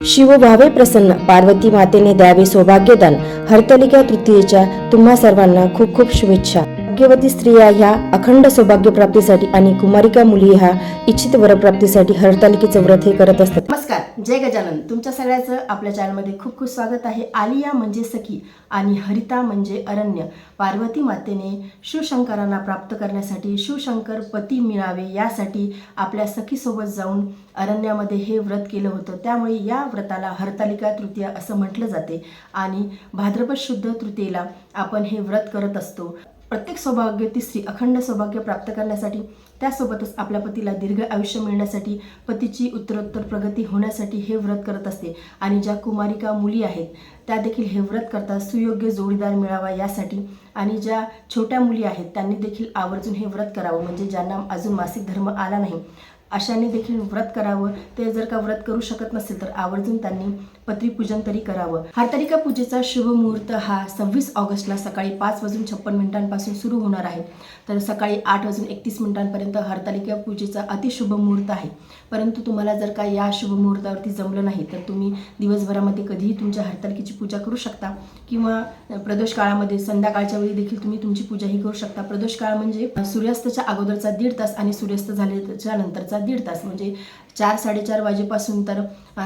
शिव व्हावे प्रसन्न. पार्वती मातेने द्यावे सौभाग्यदान. हरतालिका तृतीयेच्या तुम्हा सर्वांना खूप खूप शुभेच्छा. भाग्यवती स्त्रिया ह्या अखंड सौभाग्य प्राप्तीसाठी आणि कुमारिका मुली ह्या इच्छित वरप्राप्तीसाठी हरतालिकेचं व्रत हे करत असतात. नमस्कार. जय गजानन. तुमच्या सगळ्याचं आपल्या चॅनलमध्ये खूप खूप स्वागत आहे. आलिया म्हणजे सखी आणि हरिता म्हणजे अरण्य. पार्वती मातेने शिवशंकरांना प्राप्त करण्यासाठी शिवशंकर पती मिळावे यासाठी आपल्या सखीसोबत जाऊन अरण्यामध्ये हे व्रत केलं होतं. त्यामुळे या व्रताला हरतालिका तृतीया असं म्हटलं जाते. आणि भाद्रपद शुद्ध तृतीयेला आपण हे व्रत करत असतो. प्रत्येक सौभाग्य स्त्री अखंड सौभाग्य प्राप्त करण्यासाठी त्यासोबतच आपल्या पतीला दीर्घ आयुष्य मिळण्यासाठी पतीची उत्तरोत्तर प्रगती होण्यासाठी हे व्रत करत असते. आणि ज्या कुमारिका मुली आहेत त्या देखील हे व्रत करतात. सुयोग्य जोडीदार मिळावा यासाठी. आणि ज्या छोट्या मुली आहेत त्यांनी देखील आवर्जून हे व्रत करावं. म्हणजे ज्यांना अजून मासिक धर्म आला नाही. अशाने देखील व्रत करावं. ते जर का व्रत करू शकत नसेल तर आवर्जून त्यांनी पत्रीपूजन तरी करावं. हरतालिका पूजेचा शुभ मुहूर्त हा सव्वीस ऑगस्टला सकाळी पाच वाजून छप्पन मिनिटांपासून सुरू होणार आहे. तर सकाळी आठ वाजून एकतीस मिनिटांपर्यंत हरतालिका पूजेचा अतिशुभ मुहूर्त आहे. परंतु तुम्हाला जर का या शुभ मुहूर्तावरती जमलं नाही तर तुम्ही दिवसभरामध्ये कधीही तुमच्या हरतालिकेची पूजा करू शकता किंवा प्रदोष काळामध्ये संध्याकाळच्या वेळी देखील तुम्ही तुमची पूजाही करू शकता. प्रदोष काळ म्हणजे सूर्यास्ताच्या अगोदरचा दीड तास आणि सूर्यास्त झाल्याच्या नंतरचा दीड तास. म्हणजे चार साडेचार वाजेपासून तर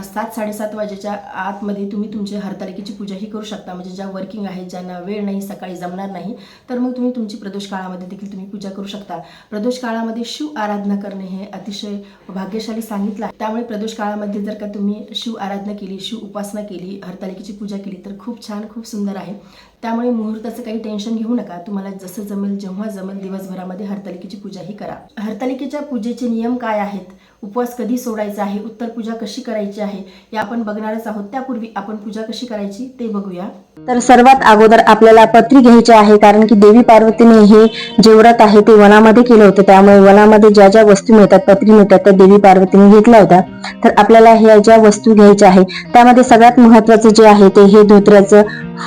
सात साडेसात वाजेच्या आतमध्ये तुम्ही तुमची हरतालिकेची पूजाही करू शकता. म्हणजे ज्या वर्किंग आहेत ज्यांना वेळ नाही सकाळी जमणार नाही तर मग तुम्ही तुमची प्रदोष काळामध्ये देखील तुम्ही पूजा करू शकता. प्रदोष काळामध्ये शिव आराधना करणे हे अतिशय भाग्यशाली सांगितलं त्यामुळे प्रदोष काळामध्ये जर का तुम्ही शिव आराधना केली शिव उपासना केली हरतालिकेची पूजा केली तर खूप छान खूप सुंदर आहे. त्यामुळे मुहूर्ताचं काही टेन्शन घेऊ नका. तुम्हाला जसं जमेल जेव्हा जमेल दिवसभरामध्ये हरतालिकेची पूजा ही करा. हरतालिकेच्या पूजेचे नियम काय आहेत? उपवास कधी सोडायचा आहे? उत्तर पूजा कशी करायची आहे? या आपण बघणारच आहोत. त्यापूर्वी आपण पूजा कशी करायची ते बघूया. तर सर्वात अगोदर आपल्याला पत्री घ्यायची आहे कारण की देवी पार्वतीने हे जे व्रत आहे ते वनामध्ये केलं होतं. त्यामुळे वनामध्ये ज्या ज्या वस्तू मिळतात पत्री मिळतात त्या देवी पार्वतीने घेतल्या होत्या. तर आपल्याला ह्या ज्या वस्तू घ्यायच्या आहे त्यामध्ये सगळ्यात महत्वाचं जे आहे ते हे धोत्र्याचं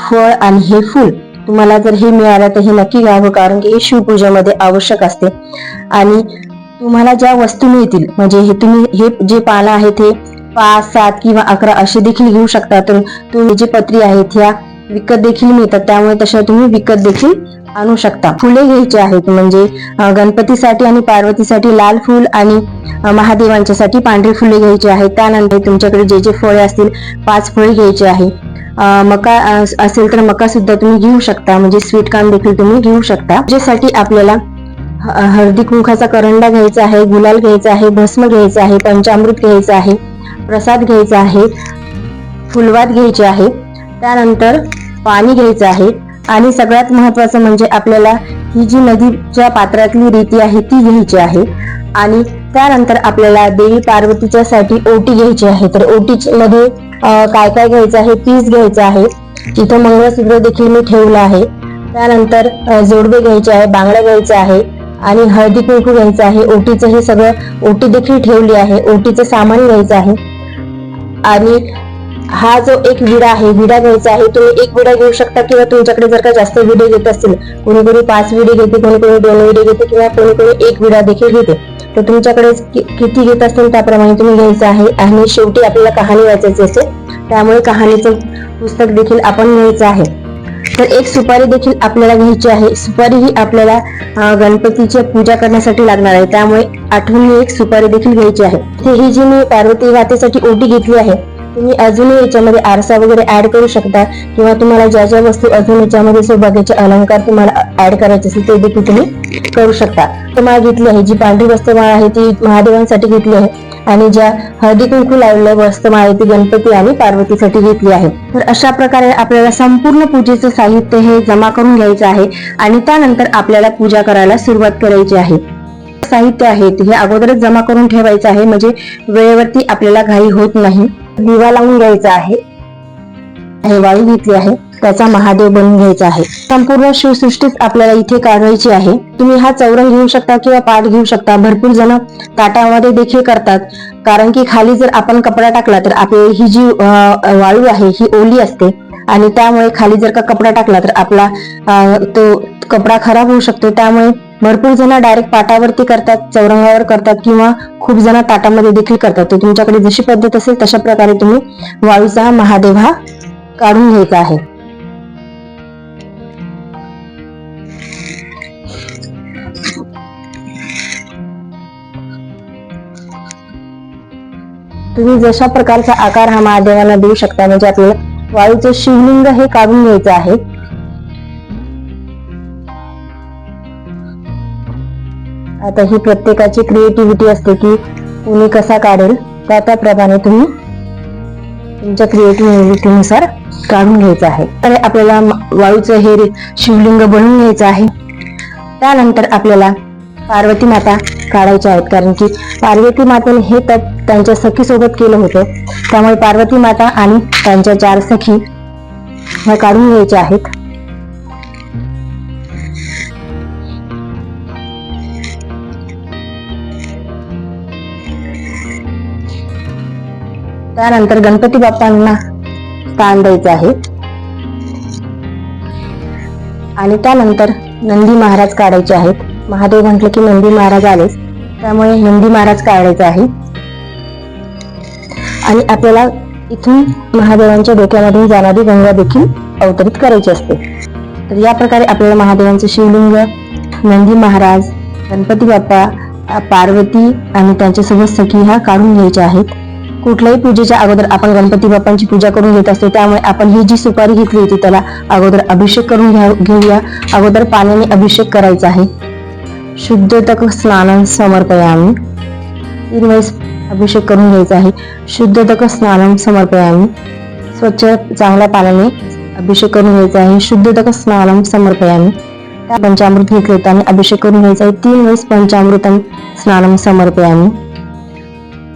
फळ आणि हे फूल. तुम्हाला जर हे मिळालं तर हे नक्की घ्यावं कारण की हे शिवपूजेमध्ये आवश्यक असते. आणि तुम्हाला ज्या वस्तू मिळतील म्हणजे हे तुम्ही हे जे पानं आहेत हे पाच सात किंवा अकरा असे देखील घेऊ शकता. तर तुम्ही जे पत्री आहेत ह्या विकत देखील मिळतात. त्यामुळे तशा तुम्ही विकत देखील आणू शकता. फुले घ्यायची आहेत म्हणजे गणपतीसाठी आणि पार्वतीसाठी लाल फुल आणि महादेवांच्यासाठी पांढरी फुले घ्यायची आहेत. त्यानंतर तुमच्याकडे जे जे फळे असतील पाच फळे घ्यायचे आहे. मका असेल तर मका सुद्धा तुम्ही घेऊ शकता. म्हणजे स्वीट कॉर्न देखील तुम्ही घेऊ शकता. ज्यासाठी आपल्याला हळदी कुंखाचा करंडा घ्यायचा आहे गुलाल घ्यायचा आहे भस्म घ्यायचा आहे पंचामृत घ्यायचं आहे प्रसाद घ्यायचा आहे फुलवात घ्यायचे आहे त्यानंतर पाणी घ्यायचं आहे आणि सगळ्यात महत्वाचं म्हणजे आपल्याला ही जी नदीच्या पात्रातली रीती आहे ती घ्यायची आहे आणि त्यानंतर आपल्याला देवी पार्वतीच्या साठी ओटी घ्यायची आहे. तर ओटी मध्ये काय काय घ्यायचं आहे? पीस घ्यायचं आहे. तिथं मंगळसूत्र देखील मी ठेवलं आहे. त्यानंतर जोडबे जोडवे घ्यायचे आहे बांगड्या घ्यायचा आहे. आणि हळदी कुंकू घ्यायचं आहे. ओटीचं हे सगळं ओटी देखील ठेवली आहे. ओटीचं सामान घ्यायचं आहे. आणि हा जो एक विडा आहे विडा घ्यायचा आहे तुम्ही एक विडा घेऊ शकता किंवा तुमच्याकडे जर का जास्त विडे घेत असतील कोणी कोणी पाच विडे घेते कोणी कोणी दोन विडे घेते किंवा कोणी कोणी एक विडा देखील घेते. तर तुमच्याकडे किती घेत असतील त्याप्रमाणे तुम्ही घ्यायचं आहे. आणि शेवटी आपल्याला कहाणी वाचायची असते. त्यामुळे कहाणीचं पुस्तक देखील आपण घ्यायचं आहे. तर एक सुपारी देखील आपल्याला घ्यायची आहे. सुपारी ही आपल्याला गणपतीची पूजा करण्यासाठी लागणार आहे. त्यामुळे आठवणी एक सुपारी देखील घ्यायची आहे. तर ही जी मी पार्वती मातेसाठी ओटी घेतली आहे तुम्ही अजूनही याच्यामध्ये आरसा वगैरे ऍड करू शकता किंवा तुम्हाला ज्या ज्या वस्तू अजून याच्यामध्ये सौभाग्याचे अलंकार तुम्हाला ऍड करायचे असेल ते देखील तुम्ही करू शकता. तर माळ घेतली आहे. जी पांढरी वस्त्रमाळ आहे ती महादेवांसाठी घेतली आहे. आणि ज्या हळदी कुंकू लावलेल्या वस्त्रमाळ आहे ती गणपती आणि पार्वतीसाठी घेतली आहे. तर अशा प्रकारे आपल्याला संपूर्ण पूजेचं साहित्य हे जमा करून घ्यायचं आहे आणि त्यानंतर आपल्याला पूजा करायला सुरुवात करायची आहे. साहित्य आहे हे अगोदरच जमा करून ठेवायचं आहे म्हणजे वेळेवरती आपल्याला घाई होत नाही. दिवा लावून घ्यायचा आहे. हे वाळू घेतली आहे. त्याचा महादेव बनवून घ्यायचा आहे. संपूर्ण शिवसृष्टीच आपल्याला इथे काढवायची आहे. तुम्ही हा चौरंग घेऊ शकता किंवा पाठ घेऊ शकता. भरपूर जण ताटामध्ये देखील करतात. कारण की खाली जर आपण कपडा टाकला तर आपली ही जी वाळू आहे ही ओली असते. आणि त्यामुळे खाली जर का कपडा टाकला तर आपला तो कपडा खराब होऊ शकतो. त्यामुळे भरपूर जण डायरेक्ट पाटावरती करतात चौरंगावर करतात किंवा खूप जण ताटामध्ये देखील करतात. तर तुमच्याकडे जशी पद्धत असेल तशा प्रकारे तुम्ही वाळूचा महादेव हा काढून घ्यायचा आहे. तुम्ही जशा प्रकारचा आकार हा महादेवांना देऊ शकता म्हणजे आपल्याला वायूचं शिवलिंग हे काढून घ्यायचं आहे. आता ही प्रत्येकाची क्रिएटिव्हिटी असते की कुणी कसा काढेल त्या त्याप्रमाणे तुम्ही तुमच्या क्रिएटिव्हिटीनुसार काढून घ्यायचं आहे. तर आपल्याला वायूचं हे शिवलिंग बनवून घ्यायचं आहे. त्यानंतर आपल्याला पार्वती माता काढायच्या आहेत. कारण की पार्वती मातेने हे तप त्यांच्या सखीसोबत केलं होतं. त्यामुळे पार्वती माता आणि त्यांच्या चार सखी ह्या काढून घ्यायच्या आहेत. त्यानंतर गणपती बाप्पांना स्थान द्यायचं आहे. आणि त्यानंतर नंदी महाराज काढायचे आहेत. महादेव म्हटलं की नंदी महाराज आलेच. त्यामुळे नंदी महाराज काढायचे आहे. आणि आपल्याला इथून महादेवांच्या डोक्यामधून जाणारी गंगा देखील अवतरित करायची असते. तर या प्रकारे आपल्याला महादेवांचं शिवलिंग नंदी महाराज गणपती बाप्पा पार्वती आणि त्यांच्यासोबत सखी ह्या काढून घ्यायच्या आहेत. कुठल्याही पूजेच्या अगोदर आपण गणपती बाप्पांची पूजा करून घेत असतो त्यामुळे आपण ही जी सुपारी घेतली होती त्याला अगोदर अभिषेक करून घ्या घेऊया. अगोदर पाण्याने अभिषेक करायचा आहे. शुद्धतक स्नान समर्पयामी. तीन वेळेस अभिषेक करून घ्यायचा आहे. शुद्धतक स्नानम समर्पयामी. स्वच्छ चांगल्या पाण्याने अभिषेक करून घ्यायचा आहे. शुद्धतक स्नानम समर्पयामी. त्या पंचामृत घेतले होते आणि अभिषेक करून घ्यायचा आहे. तीन वेळेस पंचामृतम स्नानम समर्पयामी.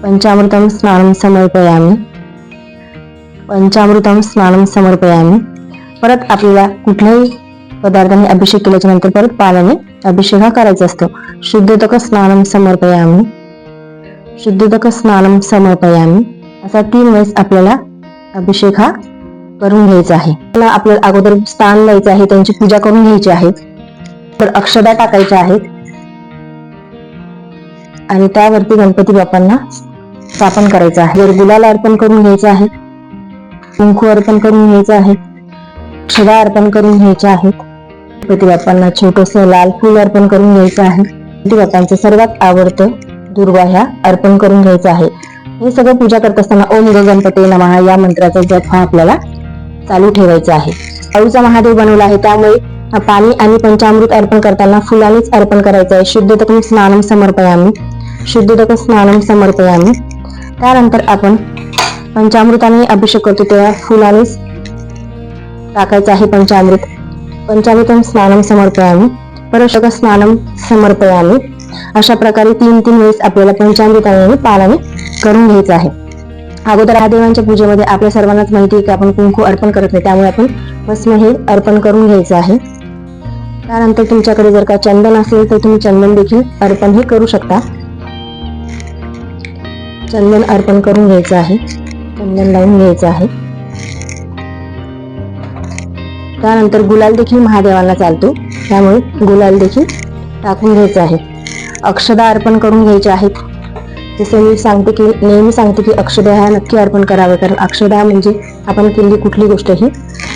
पंचामृतम स्नानम समर्पयामी. पंचामृतम स्नानम समर्पयामी. परत आपल्याला कुठल्याही पदार्थाने अभिषेक केल्याच्यानंतर परत पाण्याने अभिषेक हा करायचा असतो. शुद्धतक स्नानम समर्पयामी. शुद्धतक स्नानम समर्पयामी. असा तीन वेळेस आपल्याला अभिषेक हा करून घ्यायचा आहे. त्याला आपल्याला अगोदर स्थान द्यायचं आहे त्यांची पूजा करून घ्यायची आहे. तर अक्षदा टाकायच्या आहेत. आणि त्यावरती गणपती बाप्पांना स्थापन करायचं आहे. तर गुलाल अर्पण करून घ्यायचं आहे. कुंकू अर्पण करून घ्यायचं आहे. अक्षदा अर्पण करून घ्यायच्या आहेत. गणपती बाप्पांना छोटस लाल फूल अर्पण करून घ्यायचं आहे. गणपती बाप्पांचं सर्वात आवडतं दुर्वा ह्या अर्पण करून घ्यायचं आहे. हे सगळं पूजा करत असताना ओम ग गणपती नमहा या मंत्राचा जप हा आपल्याला चालू ठेवायचा आहे. अळूचा महादेव बनवला आहे त्यामुळे पाणी आणि पंचामृत अर्पण करताना फुलानेच अर्पण करायचं आहे. शुद्ध दकम स्नानम समर्पयामी. शुद्ध दकम स्नानम समर्पयामी. त्यानंतर आपण पंचामृताने अभिषेक करतो तेव्हा फुलानेच टाकायचं आहे पंचामृत. पंचामृतम स्नानम समर्पयामी परशक स्नानम समर्पयामी. अशा प्रकारे तीन तीन वेळेस आपल्याला पंचामृताने आणि करून घ्यायचं आहे. अगोदर महादेवांच्या पूजेमध्ये आपल्या सर्वांनाच माहिती आहे की आपण कुंकू अर्पण करत नाही त्यामुळे आपण भस्म हे अर्पण करून घ्यायचं आहे. त्यानंतर तुमच्याकडे जर का चंदन असेल तर तुम्ही चंदन देखील अर्पण हे करू शकता. चंदन अर्पण करून घ्यायचं आहे. चंदन लावून घ्यायचं आहे. त्यानंतर गुलाल देखील महादेवाला चालतो. त्यामुळे गुलाल देखील टाकून घ्यायचं आहे. अक्षदा अर्पण करून घ्यायचे आहेत. जसं मी सांगते की नेहमी सांगते की अक्षदा ह्या नक्की अर्पण करावे कारण अक्षदा म्हणजे आपण केलेली कुठली गोष्ट ही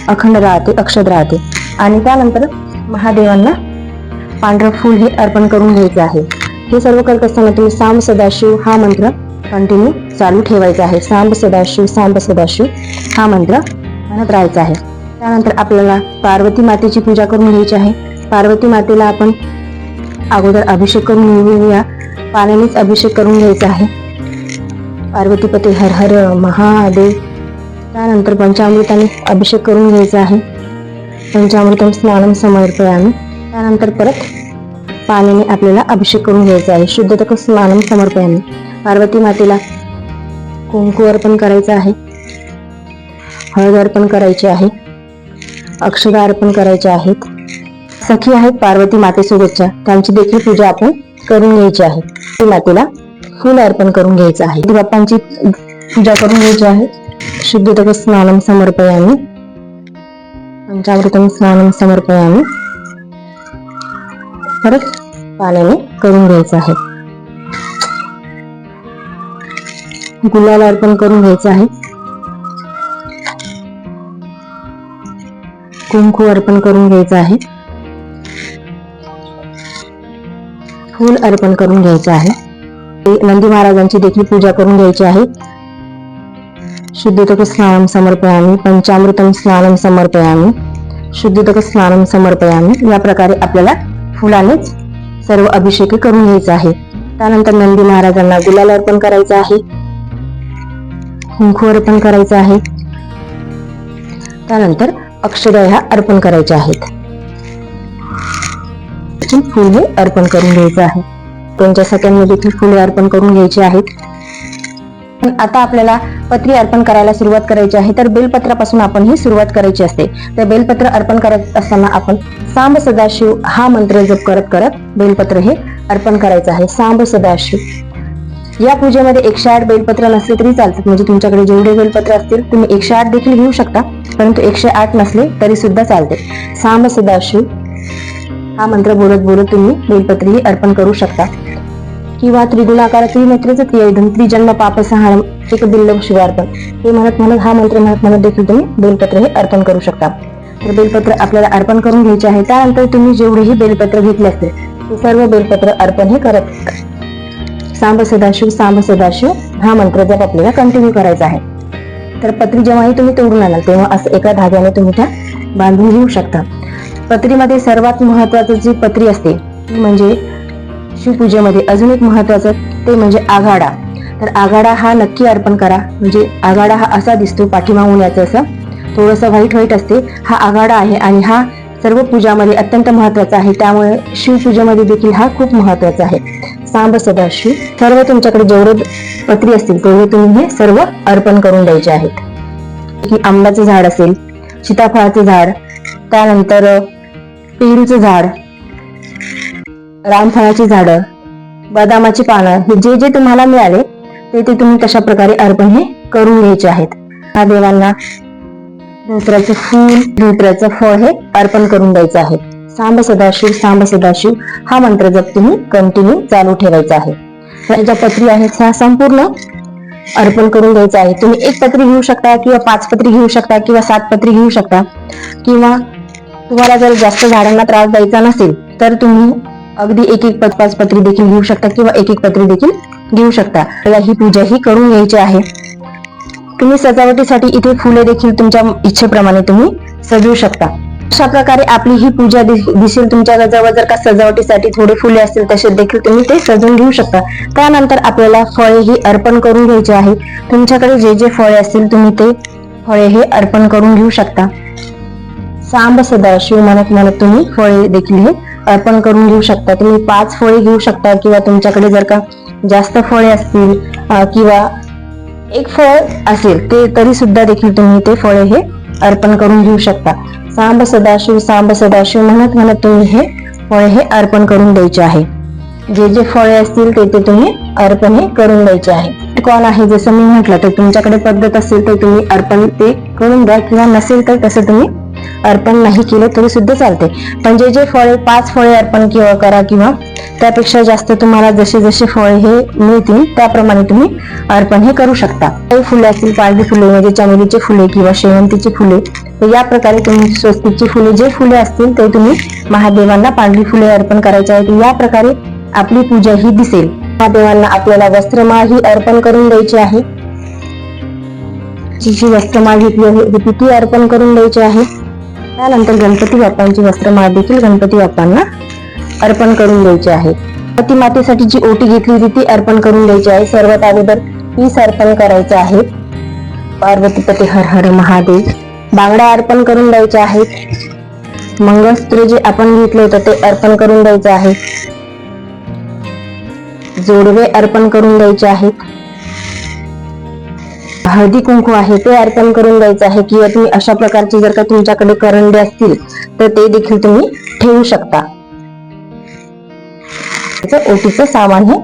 अखंड राहते अक्षद राहते. आणि त्यानंतर महादेवांना पांढरं फूल हे अर्पण करून घ्यायचं आहे. हे सर्व करत असताना तुम्ही सांब सदाशिव हा मंत्र कंटिन्यू चालू ठेवायचा आहे. सांब सदाशिव सांब सदाशिव हा मंत्र म्हणत राहायचा आहे. त्यानंतर आपल्याला पार्वती मातेची पूजा करून घ्यायची आहे. पार्वती मातेला आपण अगोदर अभिषेक करून घेऊया. पाण्यानेच अभिषेक करून घ्यायचा आहे. पार्वतीपती हर हर महादेव. त्यानंतर पंचामृताने अभिषेक करून घ्यायचा आहे. पंचामृतम स्नानम समर्पयामी. त्यानंतर परत पाण्याने आपल्याला अभिषेक करून घ्यायचा आहे. शुद्धतक स्नानम समर्पयामी. पार्वती मातेला कुंकू अर्पण करायचं आहे. हळद अर्पण करायची आहे. अक्षदा अर्पण करायच्या आहेत. सखी आहेत पार्वती मातेसोबतच्या. त्यांची देखील पूजा आपण करून घ्यायची आहे. ती मातेला फुल अर्पण करून घ्यायचं आहे. बाप्पांची पूजा करून घ्यायची आहे. शुद्धतक स्नानम समर्पयामी. पंचामृतम स्नानम समर्पयामी. परत पाण्याने करून घ्यायचं आहे. गुलाल अर्पण करून घ्यायचं आहे. कुंकू अर्पण करून घ्यायचं आहे. फूल अर्पण करून घ्यायचं आहे. नंदी महाराजांची देखील पूजा करून घ्यायची आहे. शुद्धतक स्नानम समर्पयामी पंचामृतम स्नानम समर्पयामी शुद्धतक स्नानम समर्पयामी. या प्रकारे आपल्याला फुलानेच सर्व अभिषेक करून घ्यायचा आहे. त्यानंतर नंदी महाराजांना गुलाल अर्पण करायचं आहे. कुंकू अर्पण करायचं आहे. त्यानंतर अक्षरया ह्या अर्पण करायच्या आहेत. फुल हे अर्पण करून घ्यायचं आहे. त्यांच्या सगळ्यांना देखील फुले अर्पण करून घ्यायची आहेत. आता आपल्याला पत्री अर्पण करायला सुरुवात करायची आहे तर बेलपत्रापासून आपण ही सुरुवात करायची असते. तर बेलपत्र अर्पण करत असताना आपण सांब सदाशिव हा मंत्र जप करत करत बेलपत्र हे अर्पण करायचं आहे. सांब सदाशिव. या पूजेमध्ये एकशे आठ बेलपत्र नसले तरी चालतात. म्हणजे तुमच्याकडे जेवढे बेलपत्र असतील तुम्ही एकशे आठ देखील घेऊ शकता. परंतु एकशे आठ नसले तरी सुद्धा चालते. सांब सदाशिव हा मंत्र बोलत बोलत तुम्ही बेलपत्रही अर्पण करू शकता. किंवा त्रिगुणाकार त्रिनेत्रेच त्रियधन त्रिजन्म पापसहार एक दिल्लभ शिवार्पण हे म्हणत म्हणत हा मंत्र म्हणत म्हणत देखील तुम्ही बेलपत्र हे अर्पण करू शकता. तर बेलपत्र आपल्याला अर्पण करून घ्यायचे आहे. त्यानंतर तुम्ही जेवढेही बेलपत्र घेतले असतील ते सर्व बेलपत्र अर्पण हे करत सांब सदाशिव सांब सदाशिव हा मंत्र जप आपल्याला कंटिन्यू करायचा आहे. तर पत्री जेव्हाही तुम्ही तोडून आणाल तेव्हा असं एका धाग्याने तुम्ही त्या बांधून घेऊ शकता. पत्रीमध्ये सर्वात महत्वाचं जी पत्री असते ती म्हणजे शिवपूजेमध्ये. अजून एक महत्वाचं ते म्हणजे आघाडा. तर आघाडा हा नक्की अर्पण करा. म्हणजे आघाडा हा असा दिसतो पाठीमागून याचं असं थोडंसं व्हाईट व्हाईट असते. हा आघाडा आहे आणि हा सर्व पूजामध्ये अत्यंत महत्त्वाचा आहे. त्यामुळे शिवपूजेमध्ये देखील हा खूप महत्त्वाचा आहे. सांब सदाशिव सर्व तुमच्याकडे जेवढे पत्री असतील तेवढे तुम्ही हे सर्व अर्पण करून द्यायचे आहेत. की आंब्याचं झाड असेल सीताफळाचं झाड त्यानंतर पेरूचं झाड रामफळाची झाडं बदामाची पानं हे जे जे तुम्हाला मिळाले ते ते तुम्ही तशा प्रकारे अर्पण हे करून घ्यायचे आहेत. हा देवांना धोत्र्याचं फूल धोत्र्याचं फळ हे अर्पण करून द्यायचं आहे. सांब सदाशिव सांब सदाशिव हा मंत्र जप तुम्ही कंटिन्यू चालू ठेवायचा आहे. ज्या पत्री आहेत ह्या संपूर्ण अर्पण करून द्यायचं आहे. तुम्ही एक पत्री घेऊ शकता किंवा पाच पत्री घेऊ शकता किंवा सात पत्री घेऊ शकता किंवा तुम्हाला जर जास्त झाडांना त्रास द्यायचा नसेल तर तुम्ही अगदी एक एक पाच पाच पत्री देखील घेऊ शकता किंवा एक एक पत्री देखील घेऊ शकता. ही पूजा ही करून घ्यायची आहे. तुम्ही सजावटीसाठी इथे फुले देखील तुमच्या इच्छेप्रमाणे तुम्ही सजवू शकता. अशा प्रकारे आपली ही पूजा दि- दिसेल तुमच्या जवळ जर का सजावटीसाठी थोडे फुले असतील तसे देखील तुम्ही ते सजवून घेऊ शकता. त्यानंतर आपल्याला फळे ही अर्पण करून घ्यायची आहे. तुमच्याकडे जे जे फळे असतील तुम्ही ते फळे हे अर्पण करून घेऊ शकता. सांब सदाशिव म्हणत म्हणत तुम्ही फळे देखील हे अर्पण करून घेऊ शकता. तुम्ही पाच फळे घेऊ शकता किंवा तुमच्याकडे जर का जास्त फळे असतील किंवा एक फळ असेल ते तरी सुद्धा देखील तुम्ही ते फळे हे अर्पण करून घेऊ शकता. सांब सदाशिव सांब सदाशिव म्हणत म्हणत तुम्ही हे फळे हे अर्पण करून द्यायचे आहे. जे जे फळे असतील ते ते तुम्ही अर्पण हे करून द्यायचे आहे. कॉल आहे जसं मी म्हटलं तर तुमच्याकडे पद्धत असेल तर तुम्ही अर्पण ते करून द्या. किंवा नसेल तर तसं तुम्ही अर्पण नाही केलं तरी सुद्धा चालते पण जे जे फळे पाच फळे अर्पण किंवा करा किंवा त्यापेक्षा जास्त तुम्हाला जसे जसे फळे हे मिळतील त्याप्रमाणे तुम्ही अर्पण हे करू शकता काही फुले असतील काळजी फुले म्हणजे चमेलीचे फुले किंवा शेवंतीची फुले तर या प्रकारे तुम्ही स्वस्तिकची फुले जे फुले असतील ते तुम्ही महादेवांना पांढरी फुले अर्पण करायचे आहेत या प्रकारे आपली पूजा ही दिसेल महादेवांना आपल्याला वस्त्रमाळ ही अर्पण करून द्यायची आहे जी जी वस्त्रमाळ घेतली आहे ती अर्पण करून द्यायची आहे त्यानंतर गणपती बाप्पांची वस्त्रमाळ देखील गणपती बाप्पांना अर्पण करून द्यायची आहे. गणपती मातेसाठी जी ओटी घेतली होती ती अर्पण करून द्यायची आहे. सर्वात अगोदर हीच अर्पण करायचं आहे. पार्वतीपती हर हर महादेव बांगड्या अर्पण करून द्यायच्या आहेत. मंगळसूत्र जे आपण घेतलं होतं ते अर्पण करून द्यायचं आहे. जोडवे अर्पण करून द्यायचे आहेत. हळदी कुंकू आहे ते अर्पण करून द्यायचं आहे किंवा तुम्ही अशा प्रकारचे जर का तुमच्याकडे करंडे असतील तर ते देखील तुम्ही ठेवू शकता. ओटीचं सामान हे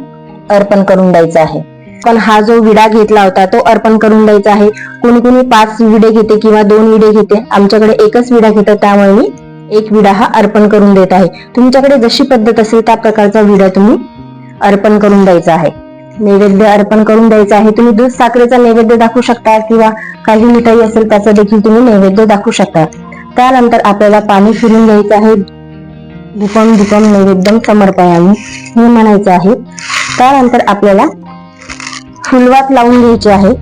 अर्पण करून द्यायचं आहे. पण हा जो विडा घेतला होता तो अर्पण करून द्यायचा आहे. कोणी कोणी पाच विडे घेते किंवा दोन विडे घेते. आमच्याकडे एकच विडा घेतात त्यामुळे मी एक विडा हा अर्पण करून देत आहे. तुमच्याकडे जशी पद्धत असेल त्या प्रकारचा विडा तुम्ही अर्पण करून द्यायचा आहे. नैवेद्य अर्पण करून द्यायचा आहे. तुम्ही दूध साखरेचा नैवेद्य दाखवू शकता किंवा काही मिठाई असेल त्याचा देखील तुम्ही नैवेद्य दाखवू शकता. त्यानंतर आपल्याला पाणी फिरून घ्यायचं आहे. धुपम धुपम नैवेद्यम समर्पयामी. हे म्हणायचं आहे. त्यानंतर आपल्याला फुलवात लावून घ्यायची आहे.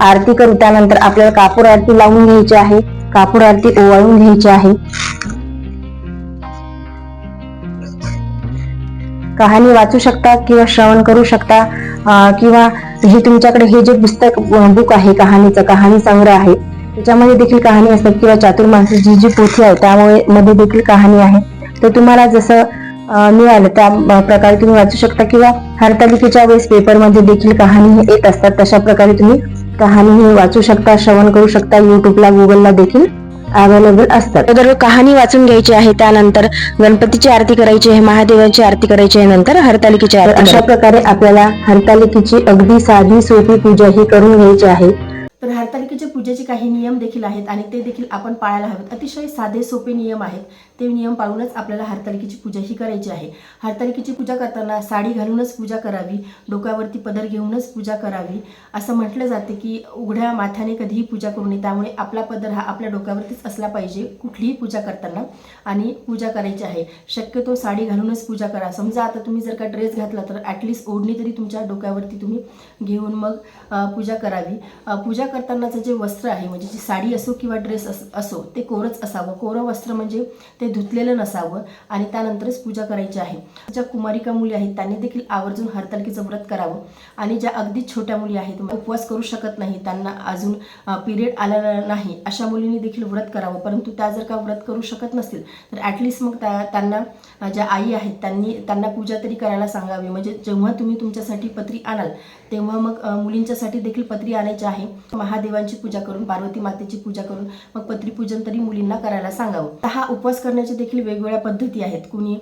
आरती करू. त्यानंतर आपल्याला कापूर आरती लावून घ्यायची आहे. कापूर आरती ओवाळून घ्यायची आहे. कहाणी वाचू शकता किंवा श्रवण करू शकता किंवा हे तुमच्याकडे हे जे पुस्तक बुक आहे कहाणीचं कहाणी संग्रह आहे त्याच्यामध्ये देखील कहाणी असतात किंवा चातुर्मासाची जी पोथी आहे त्यामुळे मध्ये देखील कहाणी आहे. तर तुम्हाला जसं मिळालं त्या प्रकारे तुम्ही वाचू शकता किंवा हरतालिकेच्या वेळेस पेपरमध्ये देखील कहाणी येत असतात तशा प्रकारे तुम्ही कहाणी वाचू शकता श्रवण करू शकता युट्यूबला गुगलला देखील. अवेलेबल असतात. अगोदर कहाणी वाचून घ्यायची आहे त्यानंतर गणपतीची आरती करायची आहे महादेवाची आरती करायची आहे नंतर हरतालिकेची आरती अशा प्रकारे आपल्याला हरतालिकेची अगदी साधी सोपी पूजा ही करून घ्यायची आहे. तर हरतालिकेच्या पूजेचे काही नियम देखील आहेत आणि ते देखील आपण पाळायला हवेत. अतिशय साधे सोपे नियम आहेत. ते नियम पाळूनच आपल्याला हरतालिकेची पूजा ही करायची आहे. हरतालिकेची पूजा करताना साडी घालूनच पूजा करावी डोक्यावरती पदर घेऊनच पूजा करावी. असं म्हटलं जाते की उघड्या माथ्याने कधीही पूजा करू नये. त्यामुळे आपला पदर हा आपल्या डोक्यावरतीच असला पाहिजे कुठलीही पूजा करताना आणि पूजा करायची आहे. शक्यतो साडी घालूनच पूजा करा. समजा आता तुम्ही जर का ड्रेस घातला तर ॲटलिस्ट ओढणी तरी तुमच्या डोक्यावरती तुम्ही घेऊन मग पूजा करावी. पूजा करतानाचं जे वस्त्र आहे म्हणजे जी साडी असो किंवा ड्रेस असो ते कोरच असावं. कोरं वस्त्र म्हणजे ते धुतलेलं नसावं आणि त्यानंतरच पूजा करायची आहे. ज्या कुमारिका मुली आहेत त्यांनी देखील आवर्जून हरतालिकेचं व्रत करावं आणि ज्या अगदी छोट्या मुली आहेत उपवास करू शकत नाही त्यांना अजून पिरियड आलेला नाही अशा मुलींनी देखील व्रत करावं. परंतु त्या जर का व्रत करू शकत नसतील तर ॲटलिस्ट मग त्या त्यांना ज्या आई आहेत त्यांनी त्यांना पूजा तरी करायला सांगावी. म्हणजे जेव्हा तुम्ही तुमच्यासाठी पत्री आणाल तेव्हा मग मुलींच्यासाठी देखील पत्री आणायची आहे. महादेवांची पूजा करून पार्वती मातेची पूजा करून मग पत्रीपूजन तरी मुलींना करायला सांगावं. हा उपवास करण्याच्या देखील वेगवेगळ्या पद्धती आहेत. कुणी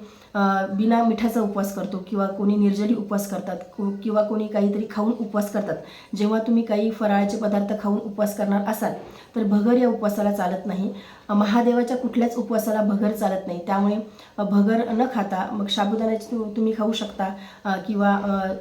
बिना मिठाचा उपवास करतो किंवा कोणी निर्जली उपवास करतात किंवा कोणी काहीतरी खाऊन उपवास करतात. जेव्हा तुम्ही काही फराळाचे पदार्थ खाऊन उपवास करणार असाल तर भगर या उपवासाला चालत नाही. महादेवाच्या कुठल्याच उपवासाला भगर चालत नाही. त्यामुळे भगर न खाता मग साबुदाण्याची तु- तुम्ही खाऊ शकता. किंवा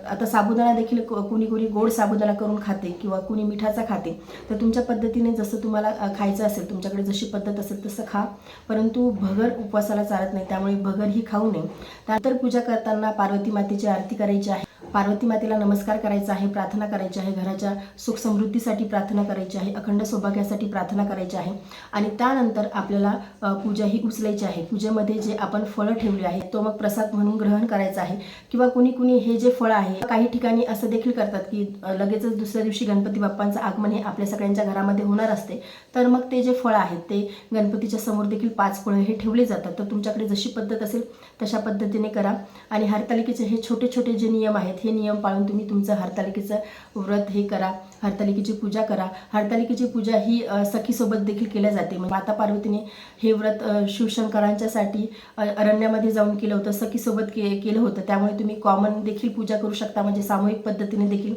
आता साबुदाणा देखील को- कोणी कोणी गोड साबुदाणा करून खाते किंवा कोणी मिठाचा खाते. तर तुमच्या पद्धतीने जसं तुम्हाला खायचं असेल तुमच्याकडे जशी पद्धत असेल तसं खा. परंतु भगर उपवासाला चालत नाही त्यामुळे भगर ही खाऊ नये. त्यानंतर पूजा करताना पार्वती मातेची आरती करायची आहे. पार्वती मातेला नमस्कार करायचा आहे प्रार्थना करायची आहे घराच्या सुख समृद्धीसाठी प्रार्थना करायची आहे अखंड सौभाग्यासाठी प्रार्थना करायची आहे. आणि त्यानंतर आपल्याला पूजा ही उचलायची आहे. पूजेमध्ये जे आपण फळं ठेवले आहे तो मग प्रसाद म्हणून ग्रहण करायचा आहे. किंवा कुणी कुणी हे जे फळं आहे काही ठिकाणी असं देखील करतात की लगेचच दुसऱ्या दिवशी गणपती बाप्पांचं आगमन हे आपल्या सगळ्यांच्या घरामध्ये होणार असते. तर मग ते जे फळं आहेत ते गणपतीच्या समोर देखील पाच फळं हे ठेवले जातात. तर तुमच्याकडे जशी पद्धत असेल तशा पद्धतीने करा. आणि हरतालिकेचे हे छोटे छोटे जे नियम आहेत हे नियम पाळून तुम्ही तुमचं हरतालिकेचं व्रत हे करा हरतालिकेची पूजा करा. हरतालिकेची पूजा ही सखीसोबत देखील केल्या जाते. म्हणजे माता पार्वतीने हे व्रत शिवशंकरांच्यासाठी अरण्यामध्ये जाऊन केलं होतं सखीसोबत के केलं होतं. त्यामुळे तुम्ही कॉमन देखील पूजा करू शकता. म्हणजे सामूहिक पद्धतीने देखील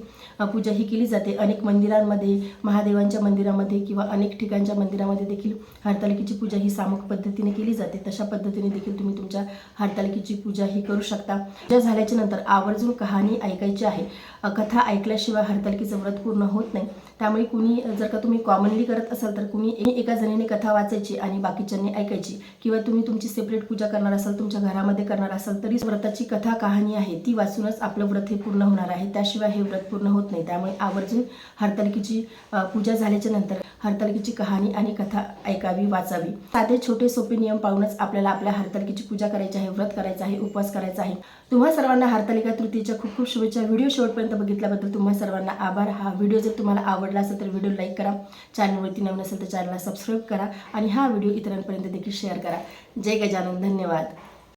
पूजा ही केली जाते. अनेक मंदिरांमध्ये महादेवांच्या मंदिरामध्ये किंवा अनेक ठिकाणच्या मंदिरामध्ये देखील हरतालिकेची पूजा ही सामूहिक पद्धतीने केली जाते. तशा पद्धतीने देखील तुम्ही तुमच्या हरतालिकेची पूजा ही करू शकता. पूजा झाल्याच्यानंतर आवर्जून कहाणी ऐकायची आहे. कथा ऐकल्याशिवाय हरतालिकेचं व्रत पूर्ण होत नाही. त्यामुळे कुणी जर का तुम्ही कॉमनली करत असाल तर कुणी एका जणीने कथा वाचायची आणि बाकीच्यांनी ऐकायची. किंवा तुम्ही तुमची सेपरेट पूजा करणार असाल तुमच्या घरामध्ये करणार असाल तरी व्रताची कथा कहाणी आहे ती वाचूनच आपलं व्रत हे पूर्ण होणार आहे. त्याशिवाय हे व्रत पूर्ण होत नाही. त्यामुळे आवर्जून हरतालिकेची पूजा झाल्याच्यानंतर हरतालिकेची कहाणी आणि कथा ऐकावी वाचावी. साधे छोटे सोपे नियम पाळूनच आपल्याला आपल्या हरतालिकेची पूजा करायची आहे व्रत करायचं आहे उपवास करायचा आहे. तुम्हा सर्वांना हरतालिका तृतीच्या खूप खूप शुभेच्छा. व्हिडिओ शेवटपर्यंत बघितल्याबद्दल तुम्हा सर्वांना आभार. हा व्हिडिओ जर तुम्हाला आवडला असेल तर व्हिडिओ लाईक करा. चॅनलवरती नवीन असेल तर चॅनलला सबस्क्राईब करा. आणि हा व्हिडिओ इतरांपर्यंत देखील शेअर करा. जय गजानन. धन्यवाद.